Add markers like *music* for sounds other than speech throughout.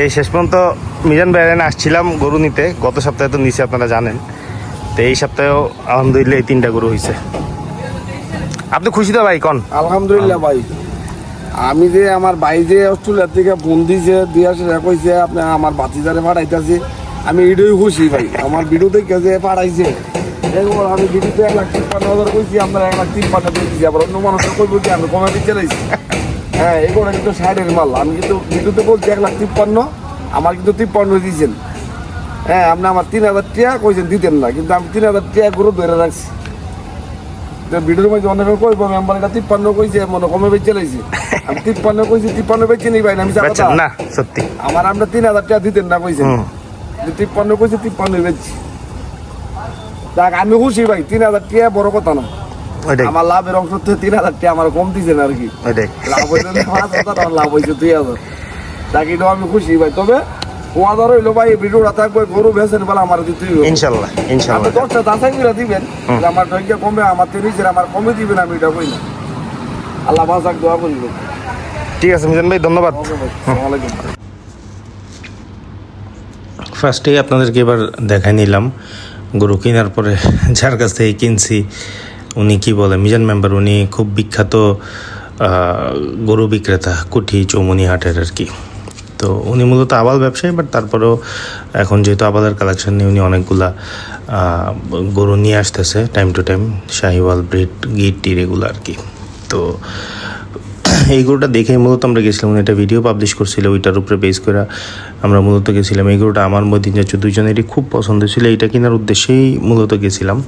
এই শেষ পর্যন্ত মিজান বাইরেন আসছিলাম গরু নিতে। গত সপ্তাহে তো নিচে আপনারা জানেন। তো এই সপ্তাহেও আলহামদুলিল্লাহ এই তিনটা গরু হয়েছে আপনি খুশি তো ভাই, কন? আলহামদুলিল্লাহ ভাই। আমি যে আমার ভাই যে অস্ট্রেলিয়ার থেকে বন্দি যে দিয়ে আসে কইছে, আপনি আমার বাতিজারে পাঠাইতেছি। আমি এটাই খুশি ভাই। আমার দেখে যে পাঠাইছে আমি ভিডিওতে এক লাখ তিপ্পান্ন হাজার কইছি আমরা এক লাখ তিপ্পান্ন দিয়ে দিচ্ছি আবার অন্য মানুষের কই বলছি আমি কমে দিতে চাইছি হ্যাঁ এগুলো কিন্তু সাইডের মাল। আমি কিন্তু ভিডিওতে বলছি এক লাখ তিপ্পান্ন আমার কিন্তু তিপ্পান্ন দিয়েছেন। হ্যাঁ আপনি আমার তিন হাজার টাকা কইছেন দিতেন না কিন্তু আমি তিন হাজার টাকা করে ধরে রাখছি। ভিডিওর মধ্যে অনেকে কইব মেম্বার এটা তিপ্পান্ন কইছে মনে কমে বেচে লাইছি। আমি তিপ্পান্ন কইছি তিপ্পান্ন বেচে নিই ভাই আমি যা না সত্যি। আমার আমরা তিন হাজার টাকা দিতেন না কইছেন। তিপ্পান্ন কইছে তিপ্পান্ন বেচছি দেখ আমি খুশি ভাই তিন হাজার টাকা বড় কথা না। আমার লাভের অংশ তো তিন হাজার টাকা আমার কম দিছেন আর কি। লাভ না পাঁচ হাজার আর লাভ হয়েছে দুই হাজার। আমি খুশি ভাই। তবে ওয়াদার হইল ভাই ভিডিওটা থাকবে গরু বেছেন বলে আমার হবে। ইনশাল্লাহ আপনি দশটা দাসাই করে দিবেন আমার ধৈর্য কমে আমার তিরিশের আমার কমে দিবেন আমি এটা কই না। আল্লাহ দোয়া করিব ঠিক আছে মিজান ভাই ধন্যবাদ। ফার্স্টেই আপনাদেরকে এবার দেখাই নিলাম গরু কেনার পরে যার কাছ থেকে কিনছি উনি কি বলে, মিজান মেম্বার উনি খুব বিখ্যাত গরু বিক্রেতা, কুঠি চৌমনি হাটের আর কি। তো উনি মূলত আবাল ব্যবসায়ী বাট তারপরেও এখন যেহেতু আবালের কালেকশন নিয়ে উনি অনেকগুলা গরু নিয়ে আসতেছে time to time Sahiwal, breed গিট টির এগুলো আর কি। তো এই গরুটা দেখেই মূলত আমরা গেছিলাম, উনি একটা ভিডিও পাবলিশ করছিল, ওইটার উপরে বেস করে আমরা মূলত গেছিলাম। এই গরুটা আমার মধ্যে যাচ্ছে দুজনেরই খুব পছন্দ ছিল, এইটা কেনার উদ্দেশ্যেই মূলত গেছিলাম।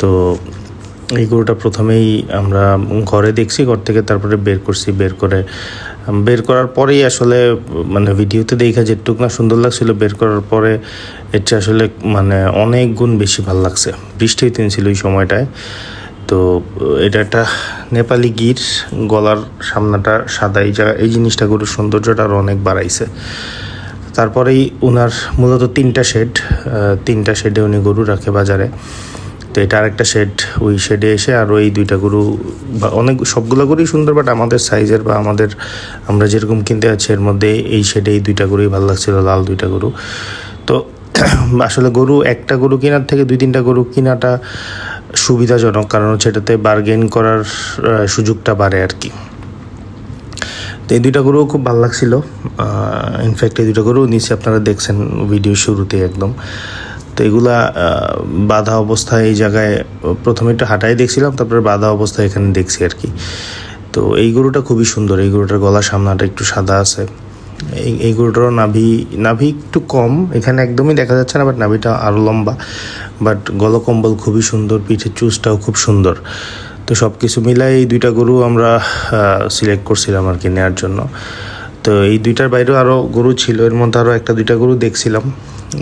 তো এই গরুটা প্রথমেই আমরা ঘরে দেখছি, ঘর থেকে তারপরে বের করছি, বের করে, বের করার পরেই আসলে মানে ভিডিওতে দেখা যেটুক না সুন্দর লাগছিল, বের করার পরে এটা আসলে মানে অনেক গুণ বেশি ভালো লাগছে। বৃষ্টি হইতে ছিল ওই সময়টায়। তো এটা একটা নেপালি গির, গলার সামনাটা সাদা, এই জায়গা, এই জিনিসটা গরুর সৌন্দর্যটা আরও অনেক বাড়াইছে। তারপরেই ওনার মূলত তিনটা শেড তিনটা শেডে উনি গরু রাখে বাজারে। তো এটা আরেকটা শেড ওই শেডে এসে আরও এই দুইটা গরু বা অনেক, সবগুলো গরুই সুন্দর বাট আমাদের সাইজের বা আমাদের, আমরা যেরকম কিনতে যাচ্ছি, এর মধ্যে এই শেডে এই দুইটা গরুই ভালো লাগছিল, লাল দুইটা গরু। তো *clears throat* আসলে গরু, একটা গরু কেনার থেকে দুই তিনটা গরু কেনাটা সুবিধাজনক, কারণ হচ্ছে এটাতে বার্গেন করার সুযোগটা বাড়ে আর কি। তো এই দুইটা গরুও খুব ভালো লাগছিল। ইনফ্যাক্ট এই দুইটা গরু নিচে আপনারা দেখছেন ভিডিও শুরুতে একদম। তো এগুলা বাঁধা অবস্থায় এই জায়গায়, প্রথমে একটু হাঁটাই দেখছিলাম, তারপরে বাধা অবস্থায় এখানে দেখছি আর কি। তো এই গরুটা খুবই সুন্দর, এই গরুটার গলা সামনাটা একটু সাদা আছে। এই এই গরুটারও নাভি নাভি একটু কম, এখানে একদমই দেখা যাচ্ছে না, বাট নাভিটা আরও লম্বা। বাট গলকম্বল খুবই সুন্দর, পিঠের চুজটাও খুব সুন্দর। তো সব কিছু মিলাই এই দুইটা গরু আমরা সিলেক্ট করছিলাম আর কি নেওয়ার জন্য। তো এই দুইটার বাইরেও আরও গরু ছিল, এর মধ্যে আরও একটা দুইটা গরু দেখছিলাম।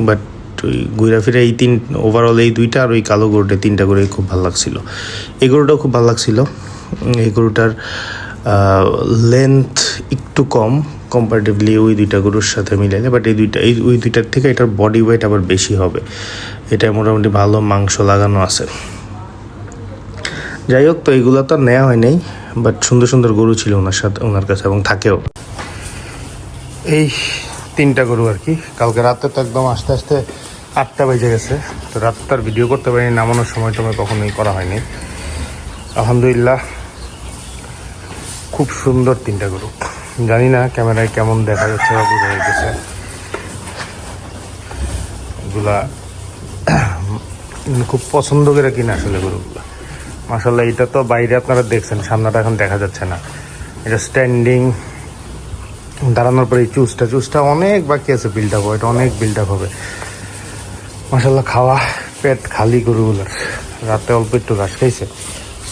বাট ওই ঘুরা ফিরে এই তিন ওভারঅল এই দুইটা আর ওই কালো গরুটা তিনটা গরুই খুব ভালো লাগছিল। এই গরুটাও খুব ভালো লাগছিল। এই গরুটার লেন্থ একটু কম কম্পারেটিভলি ওই দুইটা গরুর সাথে মিলাইলে বাট এই দুইটা, এই, ওই দুইটার থেকে এটার বডি ওয়েট আবার বেশি হবে। এটা মোটামুটি ভালো মাংস লাগানো আছে। যাই হোক, তো এইগুলো তো নেওয়া হয় নাই বাট সুন্দর সুন্দর গরু ছিল ওনার সাথে, ওনার কাছে এবং থাকেও। এই তিনটা গরু আর কি, কালকে রাতে তো একদম আস্তে আস্তে আটটা বেজে গেছে। তো রাত তার ভিডিও করতে পারিনি, নামানোর সময় টময় কখনোই করা হয়নি। আলহামদুলিল্লাহ, খুব সুন্দর তিনটা গরু জানি না ক্যামেরায় কেমন দেখা যাচ্ছে বা বোঝা যাচ্ছে এগুলা খুব পছন্দ করে কিনা আসলে গরুগুলা মাসাল্লাহ এটা তো বাইরে আপনারা দেখছেন, সামনাটা এখন দেখা যাচ্ছে না। এটা স্ট্যান্ডিং দাঁড়ানোর পরে এই চুজটা চুজটা অনেক বাকি আছে বিল্ড আপ এটা অনেক বিল্ড আপ হবে। মাসাল্লাহ খাওয়া পেট খালি গরুগুলোর। রাতে অল্প একটু ঘাস খাইছে।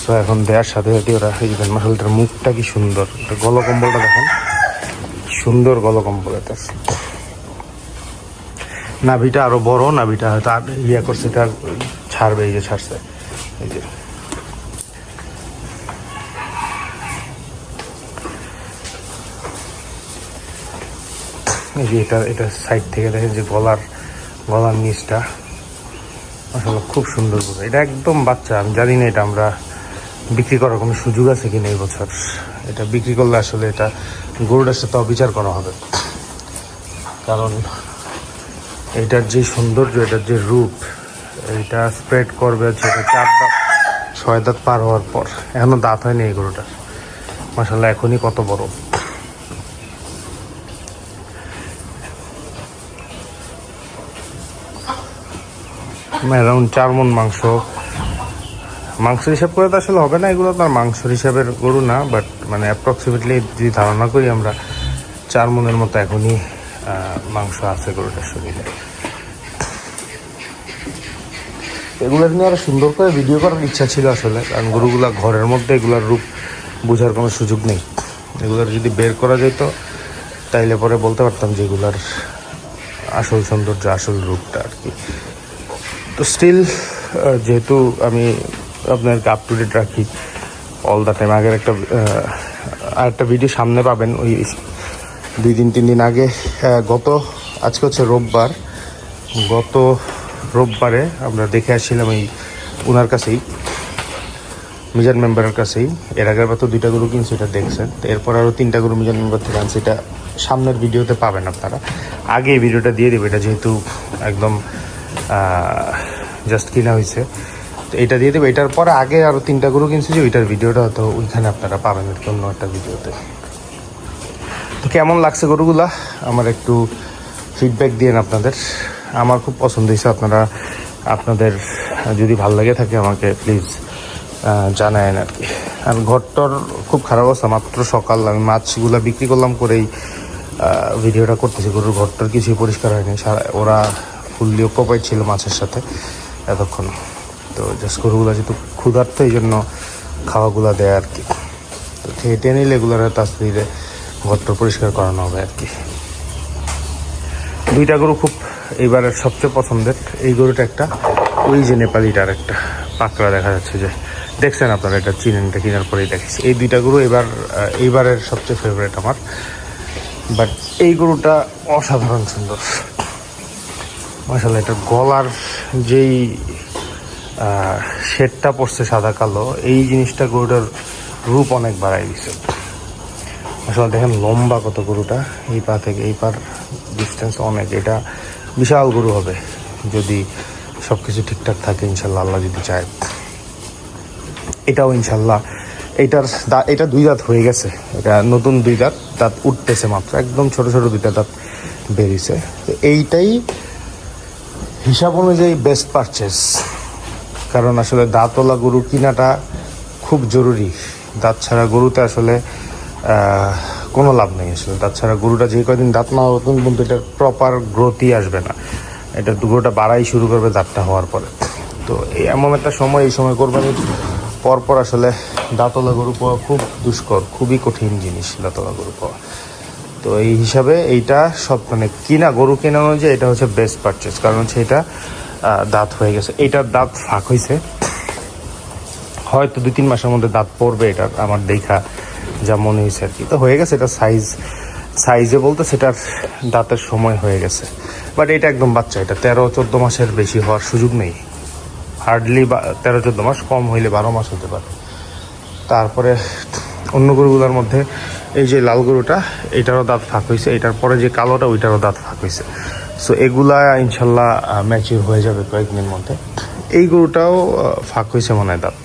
সো এখন দেওয়ার সাথে সাথে ওরা এই দেখেন মাসাল্লাহটার মুখটা কি সুন্দর। গলকম্বলটা দেখেন। সুন্দর গলকম্বল এটা। নাভিটা আরও বড়, নাভিটা হয়তো ইয়া করছে, এটা ছাড়বে, এই যে ছাড়ছে। এই যে। এই যে এটা এটা সাইড থেকে দেখেন যে গলার গলার নিচটা। আসলে খুব সুন্দর গরু এটা একদম বাচ্চা, আমি জানি না এটা আমরা বিক্রি করার কোনো সুযোগ আছে কিনা এই বছর। এটা বিক্রি করলে আসলে এটা গরুটার সাথে অবিচার করা হবে। কারণ এটার যে সৌন্দর্য, এটার যে রূপ, এটা স্প্রেড করবে এটা চার দাঁত, ছয় দাঁত পার হওয়ার পর। এখনও দাঁত হয়নি এই গরুটার। মাসাল্লাহ এখনই কত বড়। অ্যারাউন্ড চার মন মাংস মাংস হিসাব করে তো আসলে হবে না, এগুলো তো আর মাংস হিসাবের গরু না বাট মানে অ্যাপ্রক্সিমেটলি যদি ধারণা করি আমরা চার মনের মতো এখনই মাংস আছে গরুটার শরীরে। এগুলো নিয়ে আরও সুন্দর করে ভিডিও করার ইচ্ছা ছিল আসলে, কারণ গরুগুলা ঘরের মধ্যে এগুলার রূপ বোঝার কোনো সুযোগ নেই। এগুলোর যদি বের করা যেত, তাইলে পরে বলতে পারতাম যে এগুলার আসল সৌন্দর্য, আসল রূপটা আর কি। তো স্টিল যেহেতু আমি আপনাকে আপ টু ডেট রাখি অল দ্য টাইম আগের একটা আর একটা ভিডিও সামনে পাবেন, ওই দুই দিন, তিন দিন আগে গত, আজকে হচ্ছে রোববার, গত রোববারে আমরা দেখে আসছিলাম এই ওনার কাছেই, মিজান মেম্বারের কাছেই, এর আগের বার তো দুইটা গরু কিনছি, এটা দেখছেন, তো এরপর আরও তিনটা গরু মিজান মেম্বার থেকে আনছি, এটা সামনের ভিডিওতে পাবেন আপনারা। আগে এই ভিডিওটা দিয়ে দেবে, এটা যেহেতু একদম জাস্ট কিনা হয়েছে। তো এটা দিয়ে দেবে। এটার পরে আগে আরও তিনটা গরু কিনছি যে ওইটার ভিডিওটা হয়তো ওইখানে আপনারা পাবেন আর কি অন্য একটা ভিডিওতে। তো কেমন লাগছে গরুগুলা? আমার একটু ফিডব্যাক দিয়েন আপনাদের। আমার খুব পছন্দ হয়েছে। আপনারা, আপনাদের যদি ভালো লাগে থাকে আমাকে প্লিজ জানায়েন আর কি। আর ঘরটার খুব খারাপ অবস্থা। মাত্র সকাল, আমি মাছগুলো বিক্রি করলাম করেই ভিডিওটা করতেছি। গরুর ঘরটার কিছুই পরিষ্কার হয়নি। সারা ওরা ফুললি অকুপাইড ছিল মাছের সাথে এতক্ষণ। তো জাস্ট গরুগুলা যেহেতু ক্ষুধার্ত, এই জন্য খাওয়াগুলা দেয় আর কি। তো খেয়ে টেনে নিলে এগুলোর তাড়াতাড়ি ঘরটা পরিষ্কার করানো হবে আর কি। দুইটা গরু খুব এইবারের সবচেয়ে পছন্দের। এই গরুটা একটা, ওই যে নেপালিটার একটা পাকড়া দেখা যাচ্ছে যে, দেখছেন আপনারা এটা চিনেন এটা কেনার পরেই দেখেছি এই দুইটা গরু এবার এইবারের সবচেয়ে ফেভারিট আমার। বাট এই গরুটা অসাধারণ সুন্দর। মাসাল্লাহ এটা গলার যেই শেডটা পড়ছে সাদা কালো, এই জিনিসটা গরুটার রূপ অনেক বাড়াই দিছে। আসলে দেখেন লম্বা কত গরুটা, এই পা থেকে, এই পার ডিস্টেন্স অনেক। এটা বিশাল গরু হবে, যদি সব কিছু ঠিকঠাক থাকে ইনশাল্লাহ আল্লাহ যদি চায়। এটাও ইনশাল্লাহ এটার এটা দুই দাঁত হয়ে গেছে। এটা নতুন দুই দাঁত দাঁত উঠতেছে মাত্র, একদম ছোট ছোট দুইটা দাঁত বেরিয়েছে। তো এইটাই হিসাব অনুযায়ী বেস্ট পারচেস কারণ আসলে দাঁতওয়ালা গরু কেনাটা খুব জরুরি। দাঁত ছাড়া গরুতে আসলে কোনো লাভ নেই আসলে। দাঁত ছাড়া গরুটা যে কদিন দাঁত না হবে কিন্তু এটার প্রপার গ্রোথই আসবে না। এটা গরুটা বাড়াই শুরু করবে দাঁতটা হওয়ার পরে। তো এই এমন একটা সময়, এই সময় কোরবানির পরপর আসলে দাঁতওয়ালা গরু পাওয়া খুব দুষ্কর, খুবই কঠিন জিনিস দাঁতওয়ালা গরু পাওয়া। তো এই হিসাবে এইটা সব মানে কিনা, গরু কেনা অনুযায়ী এটা হচ্ছে বেস্ট পারচেস কারণ হচ্ছে এটা দাঁত হয়ে গেছে। এটার দাঁত ফাঁক হয়েছে হয়তো দুই তিন মাসের মধ্যে দাঁত পড়বে এটা, আমার দেখা যা মনে হয়েছে আর কি। তো হয়ে গেছে, এটা সাইজ সাইজে বলতে সেটার দাঁতের সময় হয়ে গেছে। বাট এটা একদম বাচ্চা, এটা তেরো চোদ্দ মাসের বেশি হওয়ার সুযোগ নেই। হার্ডলি বা তেরো চোদ্দ মাস কম হইলে বারো মাস হতে পারে। তারপরে অন্য গরুগুলোর মধ্যে এই যে লাল গরুটা, এটারও দাঁত ফাঁক হয়েছে এটার পরে যে কালোটা, ওইটারও দাঁত ফাঁক হয়েছে সো এগুলা ইনশাল্লাহ ম্যাচিউর হয়ে যাবে কয়েকদিনের মধ্যে। এই গরুটাও ফাঁক হয়েছে মনে হয় দাঁত।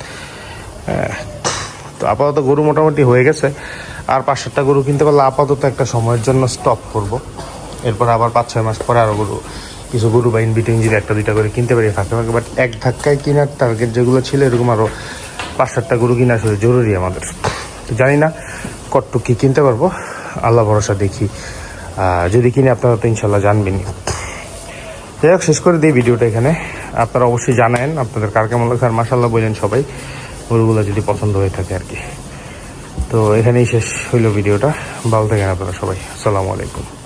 তো আপাতত গরু মোটামুটি হয়ে গেছে। আর পাঁচ সাতটা গরু কিনতে পারলে আপাতত একটা সময়ের জন্য স্টপ করব। এরপর আবার পাঁচ, ছয় মাস পরে আরও গরু, কিছু গরু বা ইন বিটুইন যদি একটা, দুইটা করে কিনতে পারি, ফাঁকে ফাঁকে। বাট এক ধাক্কায় কেনার টার্গেট যেগুলো ছিল, এরকম আরও পাঁচ সাতটা গরু কিনা আসলে জরুরি আমাদের। তো জানি না কতটুক কি কিনতে পারব? আল্লাহ ভরসা দেখি। যদি কিনে আপনারা তো ইনশাল্লাহ জানবেন যাই হোক, শেষ করে দিই ভিডিওটা এখানে। আপনারা অবশ্যই জানায়েন আপনাদের কার কেমন লাগছে, আর মাসাল্লাহ বললেন সবাই। গরুগুলো যদি পছন্দ হয়ে থাকে আর কি। তো এখানেই শেষ হইল ভিডিওটা। ভালো থাকেন আপনারা সবাই। আসসালামু আলাইকুম।